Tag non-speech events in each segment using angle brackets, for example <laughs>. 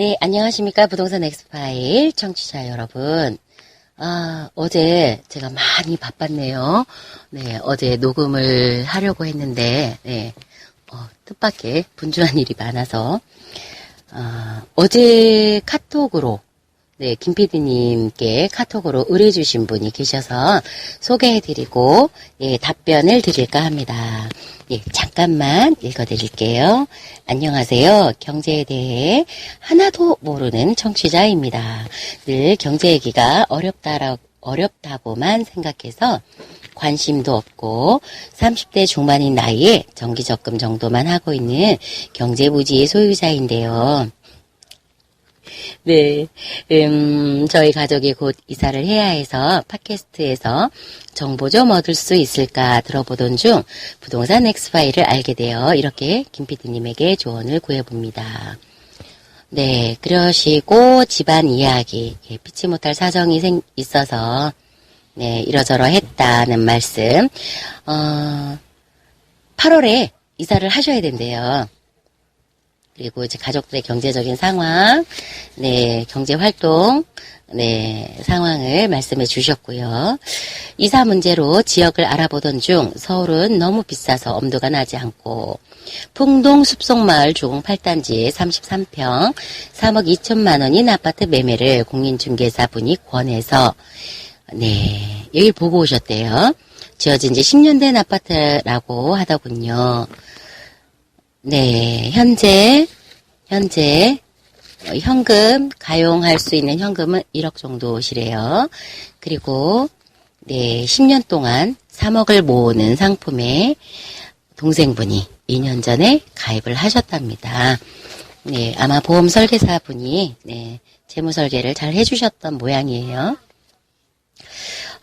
네, 안녕하십니까. 부동산 엑스파일 청취자 여러분. 아, 어제 제가 많이 바빴네요. 네, 어제 녹음을 하려고 했는데, 네, 어, 뜻밖의 분주한 일이 많아서, 아, 어제 카톡으로, 네, 김PD님께 카톡으로 의뢰 주신 분이 계셔서 소개해 드리고, 예, 답변을 드릴까 합니다. 예, 잠깐만 읽어 드릴게요. 안녕하세요. 경제에 대해 하나도 모르는 청취자입니다. 늘 경제 얘기가 어렵다라, 어렵다고만 생각해서 관심도 없고 30대 중반인 나이에 정기적금 정도만 하고 있는 경제부지의 소유자인데요. 네, 음, 저희 가족이 곧 이사를 해야 해서 팟캐스트에서 정보 좀 얻을 수 있을까 들어보던 중 부동산 엑스파일을 알게 되어 이렇게 김PD님에게 조언을 구해봅니다. 네, 그러시고 집안 이야기, 예, 피치 못할 사정이 생, 있어서 네, 이러저러 했다는 말씀. 어, 8월에 이사를 하셔야 된대요. 그리고 이제 가족들의 경제적인 상황, 네, 경제 활동, 네, 상황을 말씀해 주셨고요. 이사 문제로 지역을 알아보던 중 서울은 너무 비싸서 엄두가 나지 않고 풍동 숲속마을 주공 8단지 33평 3억 2천만 원인 아파트 매매를 공인중개사분이 권해서 네, 여기 보고 오셨대요. 지어진 지 10년 된 아파트라고 하더군요. 네, 현재, 현재, 어, 현금, 가용할 수 있는 현금은 1억 정도시래요. 그리고, 네, 10년 동안 3억을 모으는 상품에 동생분이 2년 전에 가입을 하셨답니다. 네, 아마 보험 설계사 분이, 네, 재무 설계를 잘 해주셨던 모양이에요.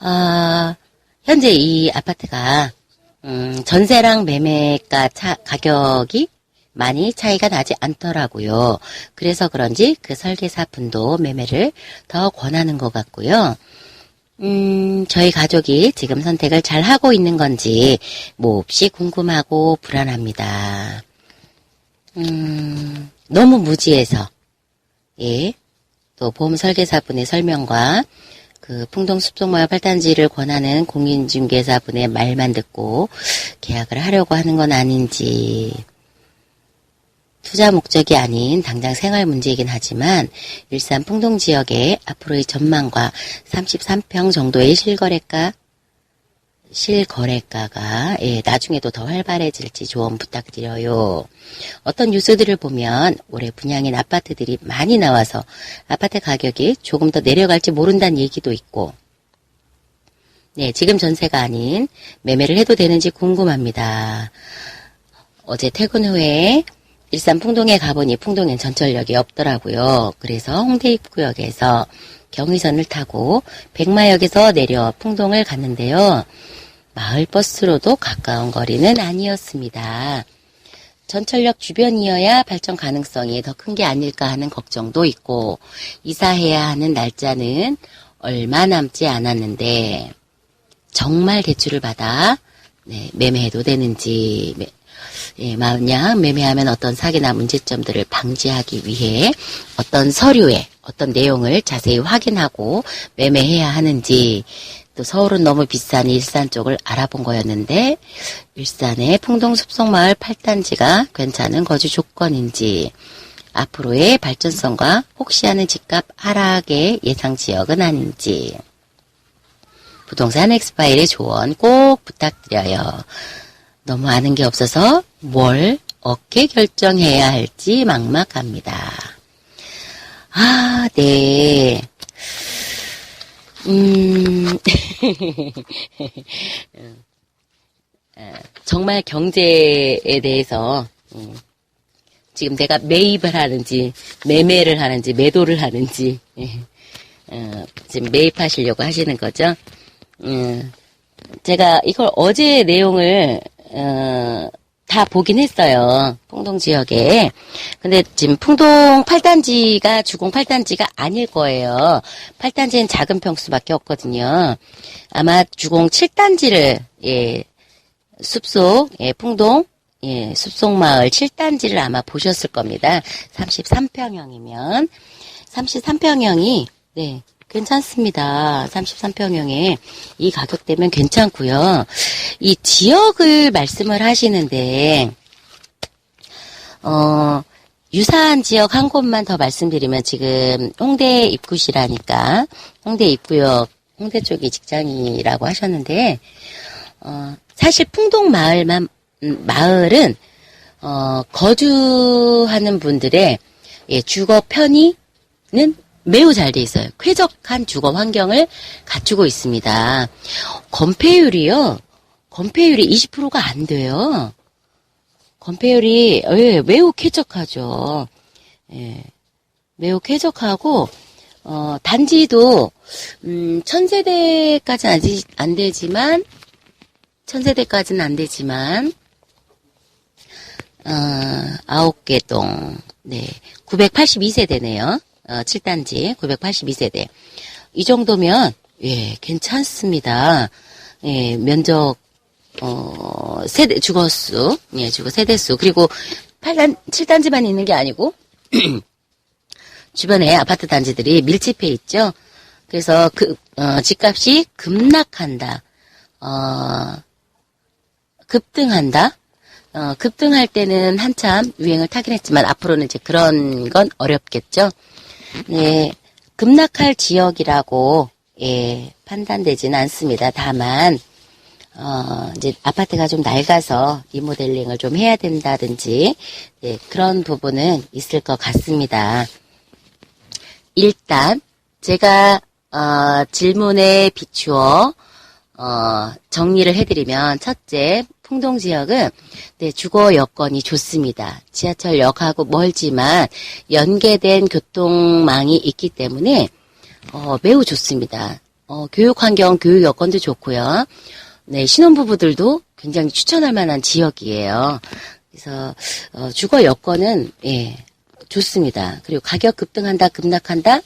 아, 현재 이 아파트가 음, 전세랑 매매가 차, 가격이 많이 차이가 나지 않더라고요. 그래서 그런지 그 설계사 분도 매매를 더 권하는 것 같고요. 음, 저희 가족이 지금 선택을 잘 하고 있는 건지 몹시 궁금하고 불안합니다. 음, 너무 무지해서, 예, 또 보험 설계사분의 설명과 그 풍동 숲속마을 8단지를 권하는 공인중개사분의 말만 듣고 계약을 하려고 하는 건 아닌지 투자 목적이 아닌 당장 생활 문제이긴 하지만 일산 풍동 지역의 앞으로의 전망과 33평 정도의 실거래가 실거래가가 예, 나중에도 더 활발해질지 조언 부탁드려요. 어떤 뉴스들을 보면 올해 분양인 아파트들이 많이 나와서 아파트 가격이 조금 더 내려갈지 모른다는 얘기도 있고 네, 지금 전세가 아닌 매매를 해도 되는지 궁금합니다. 어제 퇴근 후에 일산 풍동에 가보니 풍동엔 전철역이 없더라고요. 그래서 홍대 입구역에서 경의선을 타고 백마역에서 내려 풍동을 갔는데요. 마을버스로도 가까운 거리는 아니었습니다. 전철역 주변이어야 발전 가능성이 더 큰 게 아닐까 하는 걱정도 있고 이사해야 하는 날짜는 얼마 남지 않았는데 정말 대출을 받아 네, 매매해도 되는지 예, 만약 매매하면 어떤 사기나 문제점들을 방지하기 위해 어떤 서류에 어떤 내용을 자세히 확인하고 매매해야 하는지 또 서울은 너무 비싼 일산 쪽을 알아본 거였는데 일산의 풍동숲속마을 8단지가 괜찮은 거주 조건인지 앞으로의 발전성과 혹시 하는 집값 하락의 예상 지역은 아닌지 부동산 엑스파일의 조언 꼭 부탁드려요. 너무 아는 게 없어서 뭘 어떻게 결정해야 할지 막막합니다. 아, 네. 음, <laughs> 정말 경제에 대해서, 음, 지금 내가 매입을 하는지, 매매를 하는지, 매도를 하는지, 예, 어, 지금 매입하시려고 하시는 거죠. 음, 제가 이걸 어제 내용을, 어, 다 보긴 했어요. 풍동 지역에. 근데 지금 풍동 8단지가 주공 8단지가 아닐 거예요. 8단지는 작은 평수밖에 없거든요. 아마 주공 7단지를, 예, 숲속, 예, 풍동 예, 숲속마을 7단지를 아마 보셨을 겁니다. 33평형이면. 33평형이, 네, 괜찮습니다. 33평형에 이 가격대면 괜찮고요. 이 지역을 말씀을 하시는데, 어, 유사한 지역 한 곳만 더 말씀드리면 지금 홍대 입구시라니까 홍대 입구역 홍대 쪽이 직장이라고 하셨는데 어, 사실 풍동 마을만 음, 마을은 어, 거주하는 분들의 예, 주거 편의는 매우 잘 돼 있어요. 쾌적한 주거 환경을 갖추고 있습니다. 건폐율이요. 건폐율이 20%가 안 돼요. 건폐율이 예, 매우 쾌적하죠. 예, 매우 쾌적하고 어, 단지도 음, 천세대까지는 아직 안 되지만 천세대까지는 안 되지만 어, 아홉 개 동, 네, 982세대네요. 어, 7단지 982세대. 이 정도면 예, 괜찮습니다. 예, 면적 어, 세대, 주거수, 예, 주거 세대수, 그리고 8단, 7단지만 있는 게 아니고, <clears throat> 주변에 아파트 단지들이 밀집해 있죠. 그래서 그, 어, 집값이 급락한다, 어, 급등한다, 어, 급등할 때는 한참 유행을 타긴 했지만, 앞으로는 이제 그런 건 어렵겠죠. 네, 급락할 지역이라고, 예, 판단되지는 않습니다. 다만, 어, 이제 아파트가 좀 낡아서 리모델링을 좀 해야 된다든지, 네, 그런 부분은 있을 것 같습니다. 일단, 제가, 어, 질문에 비추어, 어, 정리를 해드리면, 첫째, 풍동 지역은, 네, 주거 여건이 좋습니다. 지하철역하고 멀지만, 연계된 교통망이 있기 때문에, 어, 매우 좋습니다. 어, 교육 환경, 교육 여건도 좋고요. 네, 신혼부부들도 굉장히 추천할 만한 지역이에요. 그래서 어, 주거 여건은 예, 좋습니다. 그리고 가격 급등한다, 급락한다,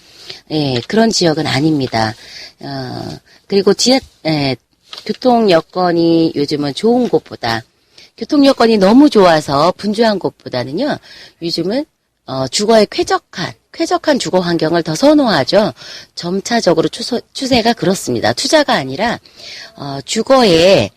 예, 그런 지역은 아닙니다. 어, 그리고 지하, 예, 교통 여건이 요즘은 좋은 곳보다 교통 여건이 너무 좋아서 분주한 곳보다는요, 요즘은 어, 주거에 쾌적한 쾌적한 주거 환경을 더 선호하죠. 점차적으로 추소, 추세가 그렇습니다. 투자가 아니라 어, 주거에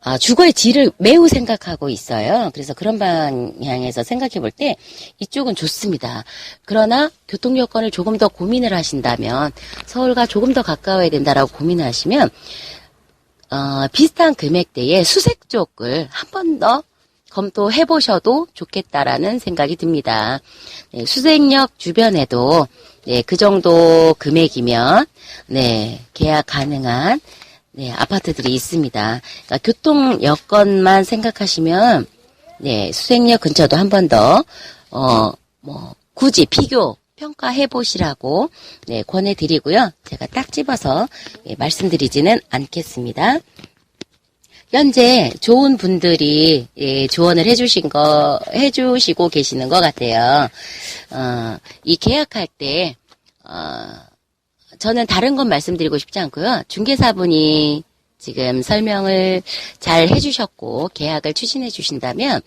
아, 주거의 질을 매우 생각하고 있어요. 그래서 그런 방향에서 생각해 볼 때 이쪽은 좋습니다. 그러나 교통 여건을 조금 더 고민을 하신다면 서울과 조금 더 가까워야 된다라고 고민을 하시면 어, 비슷한 금액대의 수색 쪽을 한 번 더 검토해 보셔도 좋겠다라는 생각이 듭니다. 네, 수색역 주변에도 네, 그 정도 금액이면 네, 계약 가능한 네, 아파트들이 있습니다. 그러니까 교통 여건만 생각하시면 네, 수색역 근처도 한 번 더 어, 뭐 굳이 비교 평가해 보시라고 네, 권해 드리고요. 제가 딱 집어서 예, 말씀드리지는 않겠습니다. 현재 좋은 분들이 예, 조언을 해주신 거 해주시고 계시는 것 같아요. 어, 이 계약할 때 어, 저는 다른 건 말씀드리고 싶지 않고요. 중개사분이 지금 설명을 잘 해주셨고 계약을 추진해 주신다면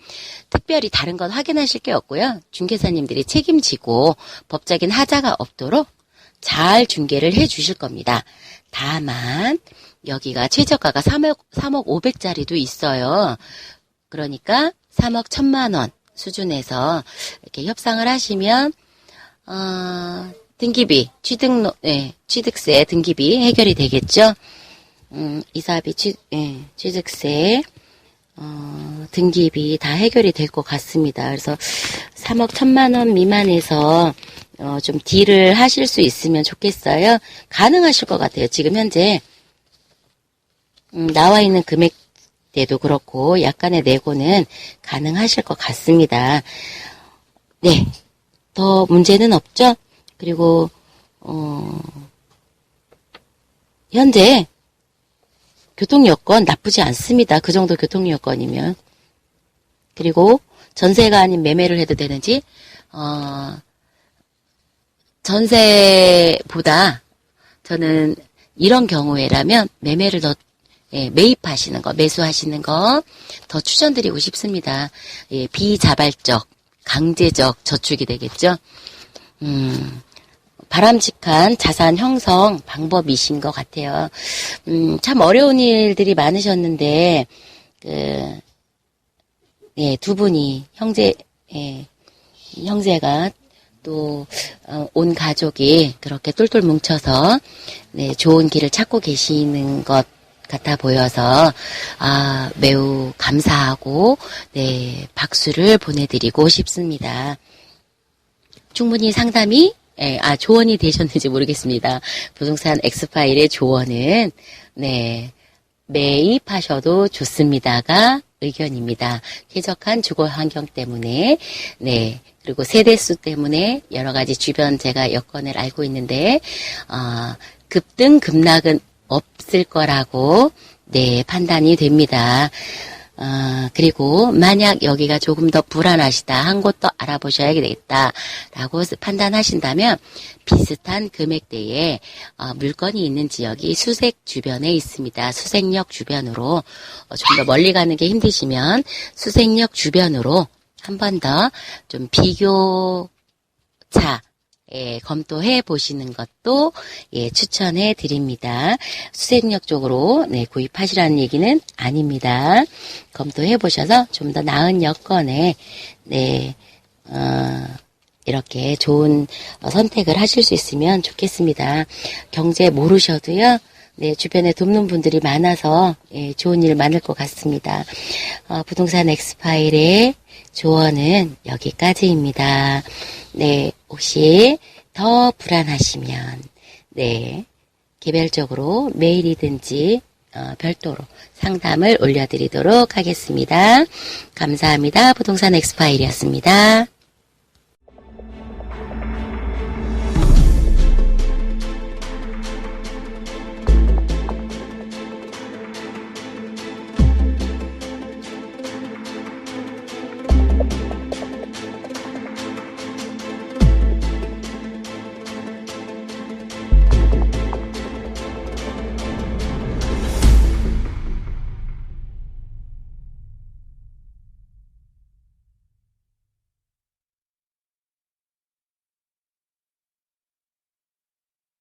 특별히 다른 건 확인하실 게 없고요. 중개사님들이 책임지고 법적인 하자가 없도록 잘 중개를 해 주실 겁니다. 다만 여기가 최저가가 3억, 3억 500짜리도 있어요. 그러니까 3억 1000만 원 수준에서 이렇게 협상을 하시면, 어, 등기비, 취득, 네, 취득세, 등기비 해결이 되겠죠? 음, 이사비, 취, 예, 취득세, 어, 등기비 다 해결이 될 것 같습니다. 그래서 3억 1000만 원 미만에서 어, 좀 딜을 하실 수 있으면 좋겠어요. 가능하실 것 같아요. 지금 현재 음, 나와 있는 금액대도 그렇고 약간의 내고는 가능하실 것 같습니다. 네, 더 문제는 없죠. 그리고 어, 현재 교통 여건 나쁘지 않습니다. 그 정도 교통 여건이면 그리고 전세가 아닌 매매를 해도 되는지 어, 전세보다 저는 이런 경우에라면 매매를 더 예, 매입하시는 거, 매수하시는 거 더 추천드리고 싶습니다. 예, 비자발적, 강제적 저축이 되겠죠. 음, 바람직한 자산 형성 방법이신 것 같아요. 음, 참 어려운 일들이 많으셨는데, 그, 예, 두 분이, 형제, 예, 형제가 또, 어, 온 가족이 그렇게 똘똘 뭉쳐서, 네, 좋은 길을 찾고 계시는 것 같아 보여서, 아, 매우 감사하고, 네, 박수를 보내드리고 싶습니다. 충분히 상담이 예, 아 조언이 되셨는지 모르겠습니다. 부동산 엑스파일의 조언은 네 매입하셔도 좋습니다가 의견입니다. 쾌적한 주거 환경 때문에 네 그리고 세대수 때문에 여러 가지 주변 제가 여건을 알고 있는데 어, 급등 급락은 없을 거라고 네 판단이 됩니다. 어, 그리고 만약 여기가 조금 더 불안하시다 한 곳 더 알아보셔야 되겠다 라고 판단하신다면 비슷한 금액대의 어, 물건이 있는 지역이 수색 주변에 있습니다. 수색역 주변으로 어, 좀더 멀리 가는 게 힘드시면 수색역 주변으로 한 번 더 좀 비교차 예, 검토해 보시는 것도 예, 추천해 드립니다. 수색역 쪽으로 네, 구입하시라는 얘기는 아닙니다. 검토해 보셔서 좀 더 나은 여건에 네, 어, 이렇게 좋은 어, 선택을 하실 수 있으면 좋겠습니다. 경제 모르셔도요. 네, 주변에 돕는 분들이 많아서 예, 좋은 일 많을 것 같습니다. 어, 부동산 엑스파일의 조언은 여기까지입니다. 네, 혹시 더 불안하시면 네, 개별적으로 메일이든지 어, 별도로 상담을 올려드리도록 하겠습니다. 감사합니다. 부동산 엑스파일이었습니다.